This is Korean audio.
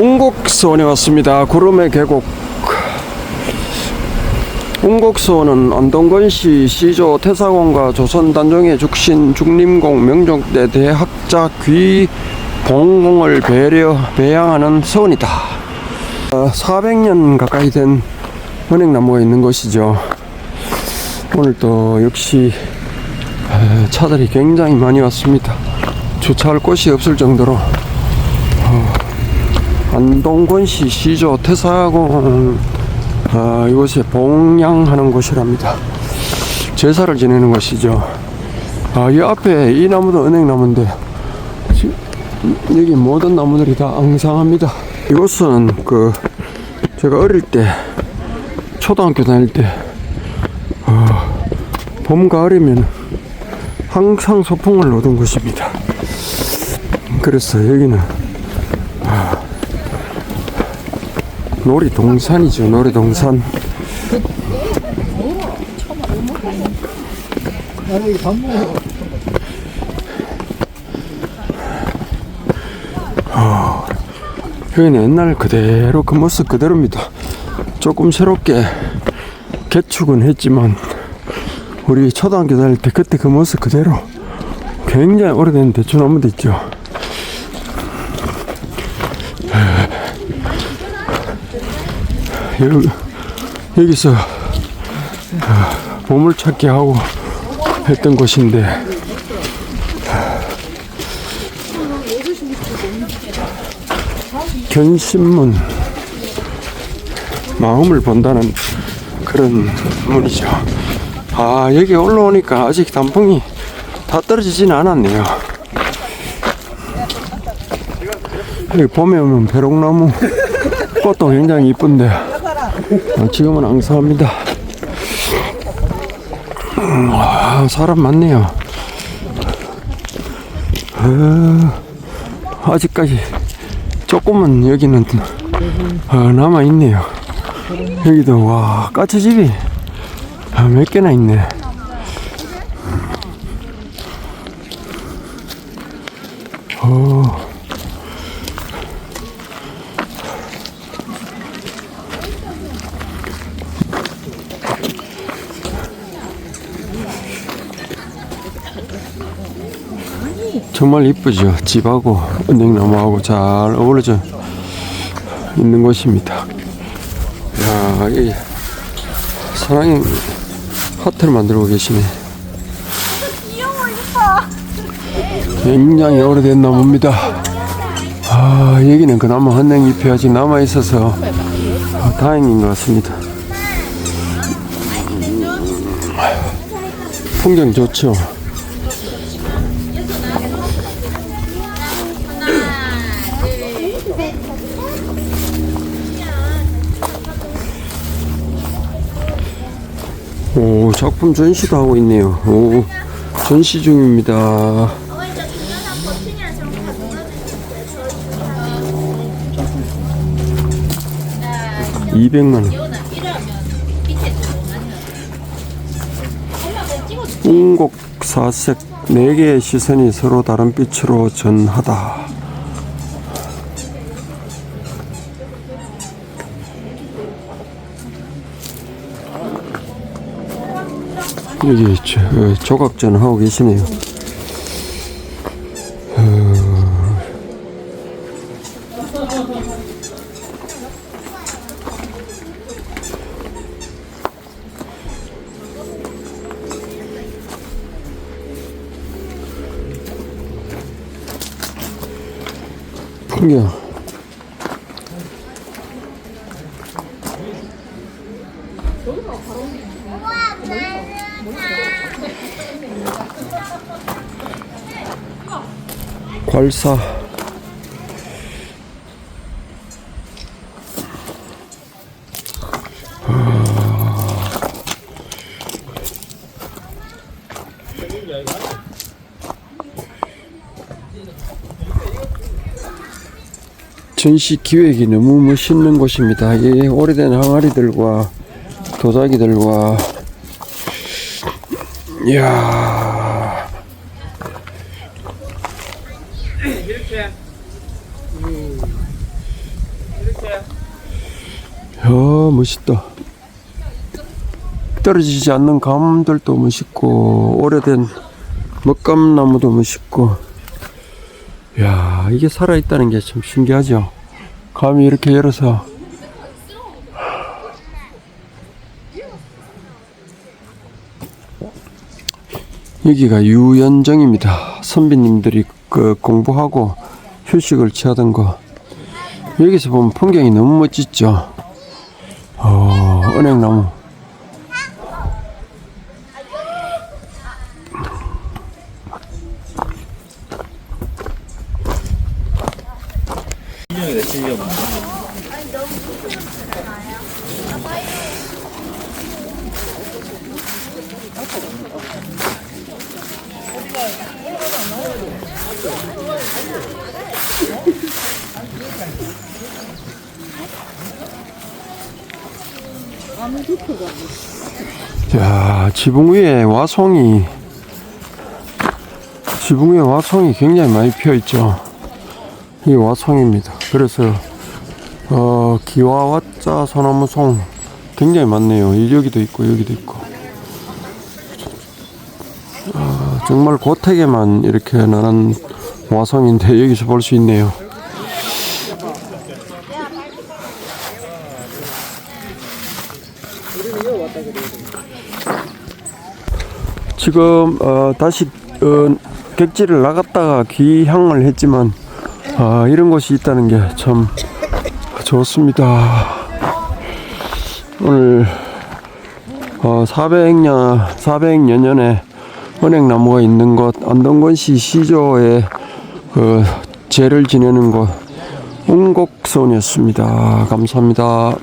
웅곡수원에 왔습니다. 구름의 계곡. 웅곡수원은 안동건시 시조 태사공과 조선단종의 죽신 중림공 명종대 대학자 귀봉공을 배려 배양하는 서원이다. 400년 가까이 된 은행나무가 있는 곳이죠. 오늘 또 역시 에, 차들이 굉장히 많이 왔습니다. 주차할 곳이 없을 정도로 안동권시 시조 태사공 아, 이곳에 봉양하는 곳이랍니다. 제사를 지내는 곳이죠. 아, 이 앞에 이 나무도 은행나무인데 지- 여기 모든 나무들이 다 앙상합니다. 이곳은 그 제가 어릴 때 초등학교 다닐 때 어, 봄 가을이면 항상 소풍을 오던 곳입니다. 그래서 여기는 놀이동산이죠 놀이동산. 어, 여기는 옛날 그대로 그 모습 그대로입니다. 조금 새롭게 개축은 했지만 우리 초등학교 다닐 때 그때 그 모습 그대로 굉장히 오래된 대추나무도 있죠 여기, 여기서 아, 보물 찾기 하고 했던 곳인데 견신문 마음을 본다는 그런 문이죠. 아 여기 올라오니까 아직 단풍이 다 떨어지진 않았네요. 여기 봄에 오면 배롱나무 꽃도 굉장히 이쁜데 어, 지금은 앙상합니다. 음, 와, 사람 많네요. 어, 아직까지 조금은 여기는 어, 남아 있네요. 여기도 와 까치집이 아, 몇 개나 있네. 어. 정말 이쁘죠. 집하고 은행나무하고 잘 어우러져 있는 곳입니다. 야, 이 사랑이 하트를 만들고 계시네. 굉장히 오래된 나무입니다. 아, 여기는 그 나무 한냉잎이 아직 남아 있어서 아, 다행인 것 같습니다. 풍경 좋죠. 오, 작품 전시도 하고 있네요. 오, 전시 중입니다. 200만 원. 웅곡 사색 네 개의 시선이 서로 다른 빛으로 전하다. 여기 저, 어, 조각전 하고 계시네요. 어, 풍경. 괄사. 전시 기획이 너무 멋있는 곳입니다. 이 오래된 항아리들과 도자기들과. 이야 멋있다. 떨어지지 않는 감들도 멋있고, 오래된 먹감나무도 멋있고, 야 이게 살아있다는 게 참 신기하죠. 감이 이렇게 열어서, 여기가 유연정입니다. 선비님들이 그 공부하고 휴식을 취하던 거. 여기서 보면 풍경이 너무 멋지죠. 어, 은행 야, 지붕 위에 와송이, 지붕 위에 와송이 굉장히 많이 피어 있죠. 이 와송입니다. 그래서, 어, 기와 와자 소나무 송 굉장히 많네요. 이- 여기도 있고, 여기도 있고. 아, 정말 고택에만 이렇게 나는 와송인데 여기서 볼 수 있네요. 지금 어, 다시 어, 객지를 나갔다가 귀향을 했지만 아, 이런 곳이 있다는 게 참 좋습니다. 오늘 어, 400년 400여 년에 은행나무가 있는 곳 안동건시 시조의 그 제를 지내는 곳 운곡선이었습니다. 감사합니다.